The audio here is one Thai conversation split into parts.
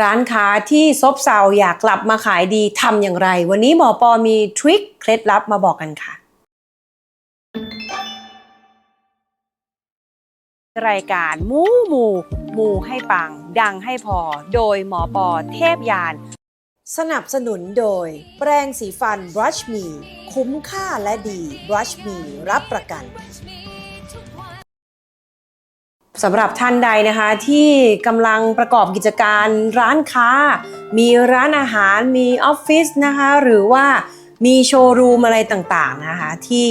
ร้านค้าที่ซบเซาอยากกลับมาขายดีทำอย่างไร วันนี้หมอปอมีทริคเคล็ดลับมาบอกกันค่ะ รายการมูหมูหมูให้ปัง ดังให้พอ โดยหมอปอเทพยาน สนับสนุนโดย แปรงสีฟัน Brush Me คุ้มค่าและดี Brush Me รับประกัน สำหรับท่านใดนะคะที่กำลังประกอบกิจการร้านค้า มีร้านอาหารมีออฟฟิศนะคะหรือว่ามีโชว์รูมอะไรต่างๆนะคะที่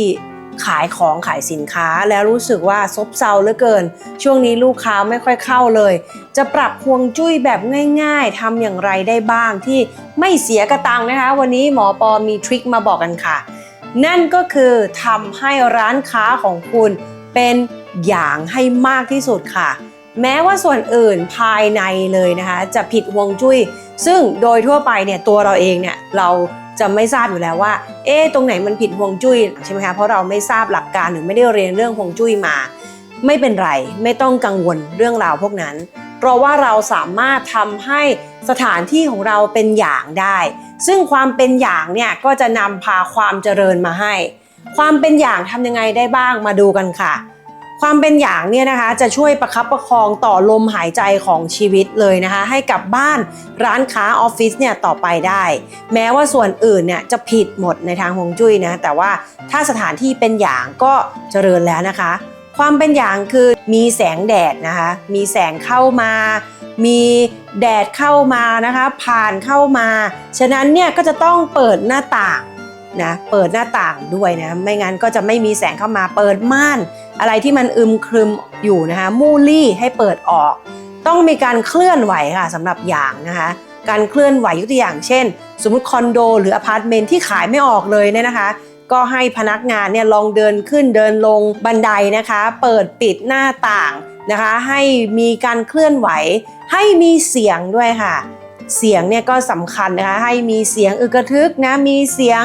ขายของขายสินค้าแล้วรู้สึกว่าซบเซาเหลือเกิน ช่วงนี้ลูกค้าไม่ค่อยเข้าเลย จะปรับฮวงจุ้ยแบบง่ายๆทำอย่างไรได้บ้างที่ไม่เสียกระตังนะคะ วันนี้หมอปอมีทริคมาบอกกันค่ะ นั่นก็คือทำให้ร้านค้าของคุณเป็น อย่างให้มากที่สุดค่ะ แม้ว่าส่วนอื่นภายในเลยนะคะ จะผิดฮวงจุ้ย ซึ่งโดยทั่วไปเนี่ยตัวเราเองเนี่ยเราจะไม่ทราบอยู่แล้วว่า เอ๊ะตรงไหนมันผิดฮวงจุ้ยใช่ไหมคะเพราะเราไม่ทราบหลักการหรือไม่ได้เรียนเรื่องฮวงจุ้ยมา ไม่เป็นไรไม่ต้องกังวลเรื่องราวพวกนั้น เพราะว่าเราสามารถทำให้สถานที่ของเราเป็นอย่างได้ ซึ่งความเป็นอย่างเนี่ยก็จะนำพาความเจริญมาให้ ความเป็นอย่างทำยังไงได้บ้างมาดูกันค่ะ ความเป็นอย่างเนี่ยนะคะจะช่วยประคับประคองต่อลมหายใจของชีวิตเลยนะคะ ให้กับบ้านร้านค้าออฟฟิศเนี่ยต่อไปได้ แม้ว่าส่วนอื่นเนี่ยจะผิดหมดในทางฮวงจุ้ยนะแต่ว่าถ้าสถานที่เป็นอย่างก็เจริญแล้วนะคะ ความเป็นอย่างคือมีแสงแดดนะคะ มีแสงเข้ามามีแดดเข้ามานะคะ ผ่านเข้ามา ฉะนั้นเนี่ยก็จะต้องเปิดหน้าต่าง นะเปิดหน้าต่างด้วยนะไม่งั้นก็จะไม่มีแสงเข้ามาเปิดม่าน อะไรที่มันอึมครึมอยู่นะคะมูลลี่ให้เปิดออก ต้องมีการเคลื่อนไหวค่ะสำหรับอย่างนะคะการเคลื่อนไหวยกตัวอย่างเช่น สมมติคอนโด หรืออพาร์ตเมนต์ที่ขายไม่ออกเลยเนี่ยนะคะ ก็ให้พนักงานเนี่ยลองเดินขึ้นเดินลงบันไดนะคะ เปิดปิดหน้าต่างนะคะ ให้มีการเคลื่อนไหว ให้มีเสียงด้วยค่ะ เสียงเนี่ยก็สำคัญนะคะให้มีเสียงอึกระทึกนะมีเสียง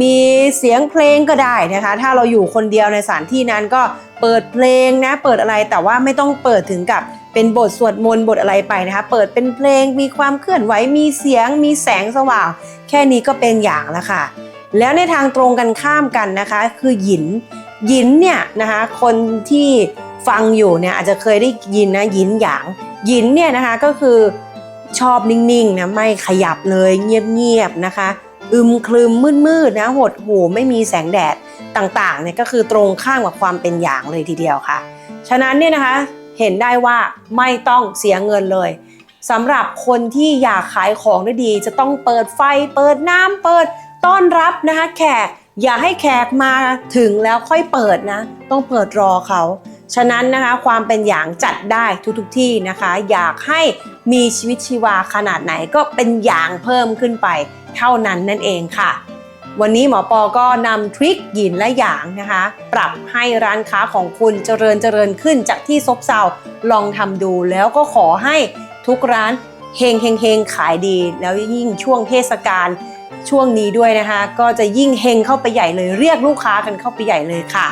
มีเสียงเพลงก็ได้นะคะ ถ้าเราอยู่คนเดียวในสถานที่นั้นก็เปิดเพลงนะ เปิดอะไรแต่ว่าไม่ต้องเปิดถึงกับเป็นบทสวดมนต์บทอะไรไปนะคะ เปิดเป็นเพลงมีความเคลื่อนไหวมีเสียง มีแสงสว่าง แค่นี้ก็เป็นอย่างล้วค่ะ แล้วในทางตรงกันข้ามกันนะคะ คือหยินหยินเนี่ยนะคะคนที่ฟังอยู่เนี่ยอาจจะเคยได้ยินนะหยินหยางหยินเนี่ยนะคะก็คือชอบนิ่งๆนะไม่ขยับเลยเงียบๆนะคะ อึมครึมมืดๆนะหดหูไม่มีแสงแดดต่างๆเนี่ยก็คือตรงข้ามกับความเป็นอย่างเลยทีเดียวค่ะ ฉะนั้นเนี่ยนะคะเห็นได้ว่าไม่ต้องเสียเงินเลยสำหรับคนที่อยากขายของได้ดี จะต้องเปิดไฟเปิดน้ำเปิดต้อนรับนะคะ แขกอย่าให้แขกมาถึงแล้วค่อยเปิดนะ ต้องเปิดรอเขา ฉะนั้นนะคะความเป็นอย่างจัดได้ทุกๆที่นะคะ อยากให้มีชีวิตชีวาขนาดไหนก็เป็นอย่างเพิ่มขึ้นไปเท่านั้นนั่นเองค่ะ วันนี้หมอปอก็นำทริคหยินและหยางนะคะ ปรับให้ร้านค้าของคุณเจริญเจริญขึ้นจากที่ซบเซาลองทำดูแล้วก็ขอให้ทุกร้านเฮงเฮงเฮงขายดี แล้วยิ่งช่วงเทศกาลช่วงนี้ด้วยนะคะ ก็จะยิ่งเฮงเข้าไปใหญ่เลยเรียกลูกค้ากันเข้าไปใหญ่เลยค่ะ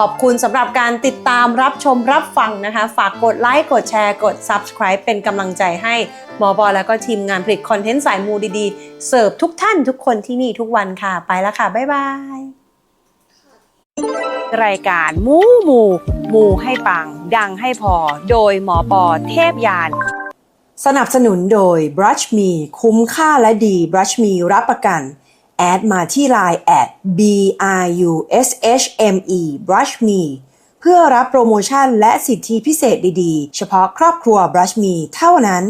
ขอบคุณสำหรับการติดตามรับชมรับฟังนะคะ ฝากกดไลค์กดแชร์กด Subscribe เป็นกำลังใจให้หมอบอแล้วก็ทีมงานผลิตคอนเทนต์สายมูดีๆ เสิร์ฟทุกท่านทุกคนที่นี่ทุกวันค่ะ ไปแล้วค่ะ บ๊ายบาย รายการมูหมูหมูให้ปัง ดังให้พอ โดยหมอปอเทพยาน สนับสนุนโดย Brush Me คุ้มค่าและดี Brush Me รับประกัน แอดมาที่ Line แอด B R U S H M E Brush Me เพื่อรับโปรโมชั่นและสิทธิพิเศษดีๆ เฉพาะครอบครัว Brush Me เท่านั้น